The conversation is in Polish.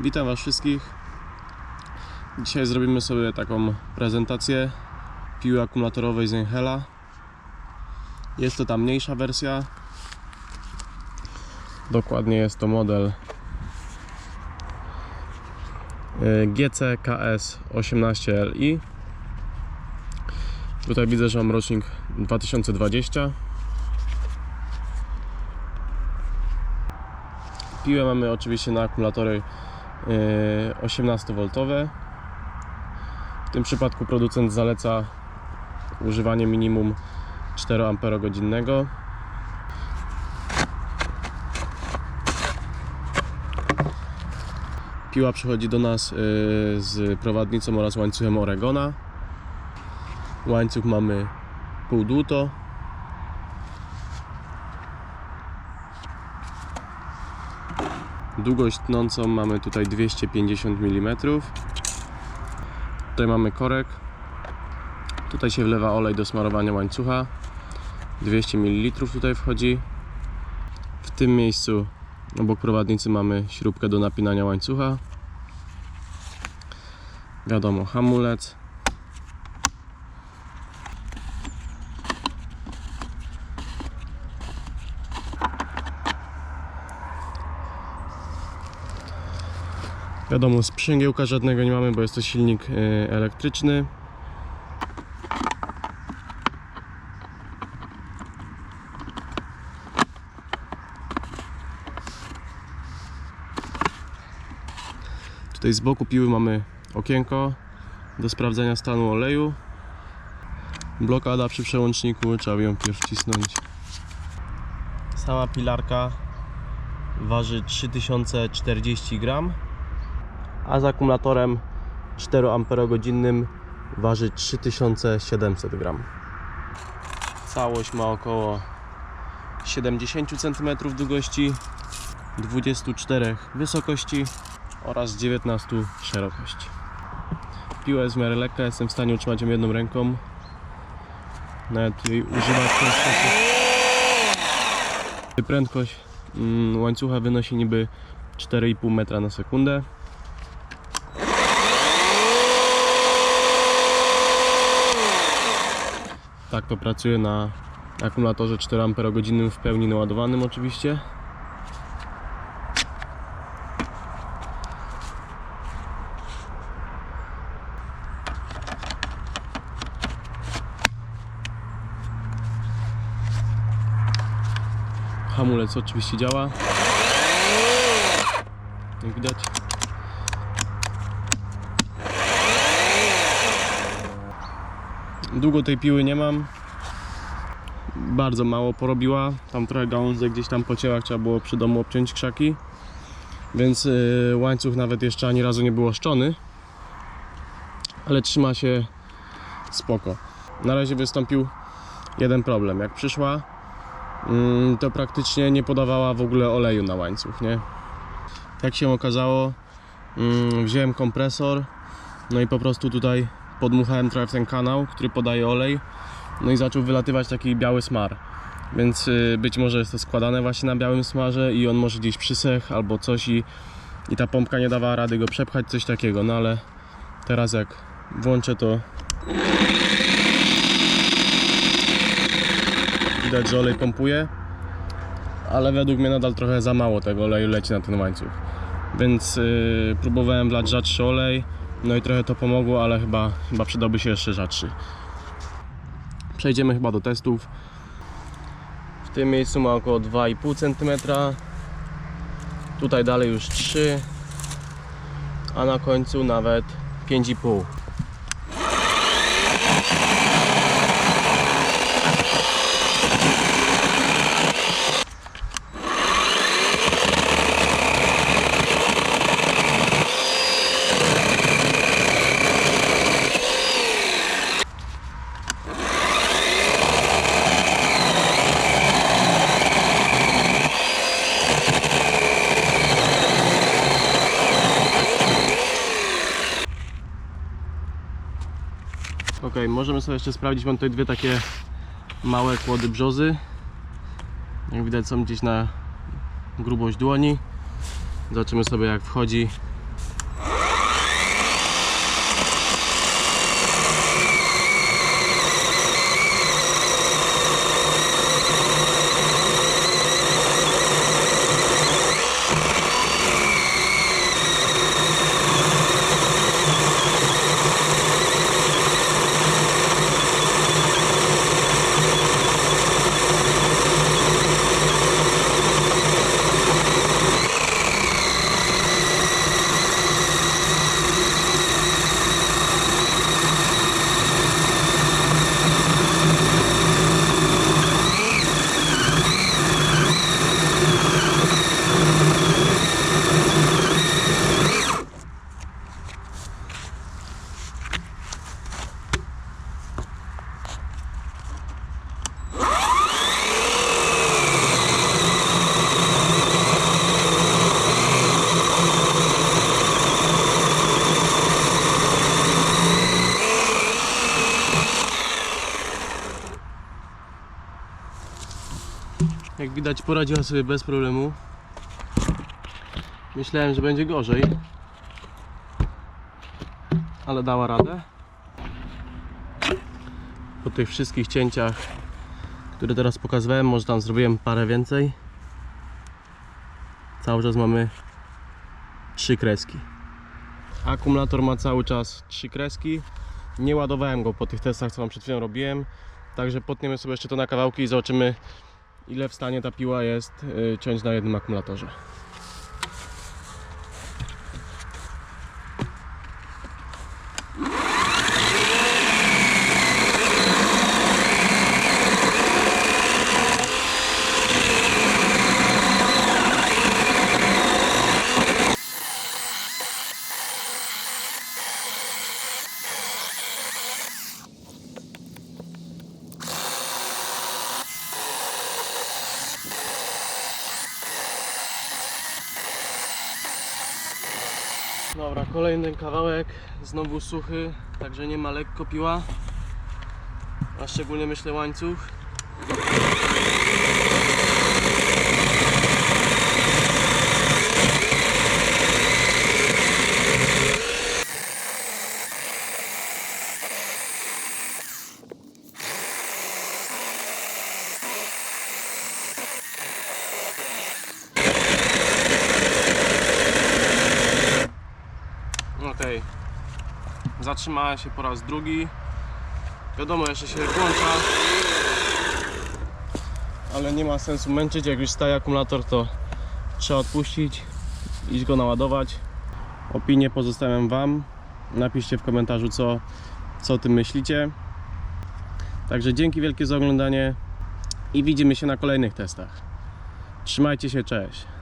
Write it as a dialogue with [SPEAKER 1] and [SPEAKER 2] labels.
[SPEAKER 1] Witam Was wszystkich. Dzisiaj zrobimy sobie taką prezentację piły akumulatorowej z Enhela. Jest to ta mniejsza wersja. Dokładnie jest to model y, GCKS 18LI. Tutaj widzę, że mam rocznik 2020. Piłę mamy oczywiście na akumulatory 18V. W tym przypadku producent zaleca używanie minimum 4 Ah. Piła przychodzi do nas y, z prowadnicą oraz łańcuchem Oregona. Łańcuch mamy pół dłuto. Długość tnącą mamy tutaj 250 mm. Tutaj mamy korek. Tutaj się wlewa olej do smarowania łańcucha. 200 ml tutaj wchodzi. W tym miejscu obok prowadnicy mamy śrubkę do napinania łańcucha. Wiadomo, hamulec. Wiadomo, sprzęgiełka żadnego nie mamy, bo jest to silnik y, elektryczny. Tutaj z boku piły mamy okienko do sprawdzenia stanu oleju. Blokada przy przełączniku, trzeba ją pierw wcisnąć. Sama pilarka waży 3040 gram a z akumulatorem 4 Ah waży 3700 gram. Całość ma około 70 cm długości, 24 wysokości oraz 19 szerokości. Piła jest w miarę lekka, jestem w stanie utrzymać ją jedną ręką. Nawet jej używać w ten sposób. Prędkość mm, łańcucha wynosi niby 4,5 metra na sekundę. Tak to pracuje na akumulatorze 4 Ah w pełni naładowanym oczywiście. Hamulec oczywiście działa. Jak widać. Długo tej piły nie mam. Bardzo mało porobiła. Tam trochę gałązek gdzieś tam pocięła, trzeba było przy domu obciąć krzaki. Więc yy, łańcuch nawet jeszcze ani razu nie był oszczony. Ale trzyma się spoko. Na razie wystąpił jeden problem. Jak przyszła, mm, to praktycznie nie podawała w ogóle oleju na łańcuch, nie? Jak się okazało, mm, wziąłem kompresor, no i po prostu tutaj podmuchałem trochę w ten kanał, który podaje olej, no i zaczął wylatywać taki biały smar. Więc y, być może jest to składane właśnie na białym smarze i on może gdzieś przysech albo coś i, i ta pompka nie dawała rady go przepchać, coś takiego. No ale teraz jak włączę to widać, że olej pompuje, ale według mnie nadal trochę za mało tego oleju leci na ten łańcuch. Więc y, próbowałem wlać rzadszy olej, no i trochę to pomogło, ale chyba, chyba przydałby się jeszcze rzadszy. Przejdziemy chyba do testów. W tym miejscu ma około 2,5 cm. Tutaj dalej już 3, a na końcu nawet 5,5. Możemy sobie jeszcze sprawdzić, mam tutaj dwie takie małe kłody brzozy. Jak widać są gdzieś na grubość dłoni. Zobaczymy sobie jak wchodzi widać poradziła sobie bez problemu. Myślałem, że będzie gorzej. Ale dała radę. Po tych wszystkich cięciach, które teraz pokazywałem, może tam zrobiłem parę więcej. Cały czas mamy trzy kreski. Akumulator ma cały czas trzy kreski. Nie ładowałem go po tych testach, co wam przed chwilą robiłem. Także potniemy sobie jeszcze to na kawałki i zobaczymy, ile w stanie ta piła jest y, ciąć na jednym akumulatorze. Dobra, kolejny kawałek, znowu suchy, także nie ma lekko piła, a szczególnie myślę łańcuch. Zatrzymała się po raz drugi. Wiadomo, jeszcze się włącza. Ale nie ma sensu męczyć. Jak już staje akumulator, to trzeba odpuścić, iść go naładować. Opinię pozostawiam Wam. Napiszcie w komentarzu, co, co o tym myślicie. Także dzięki wielkie za oglądanie i widzimy się na kolejnych testach. Trzymajcie się, cześć.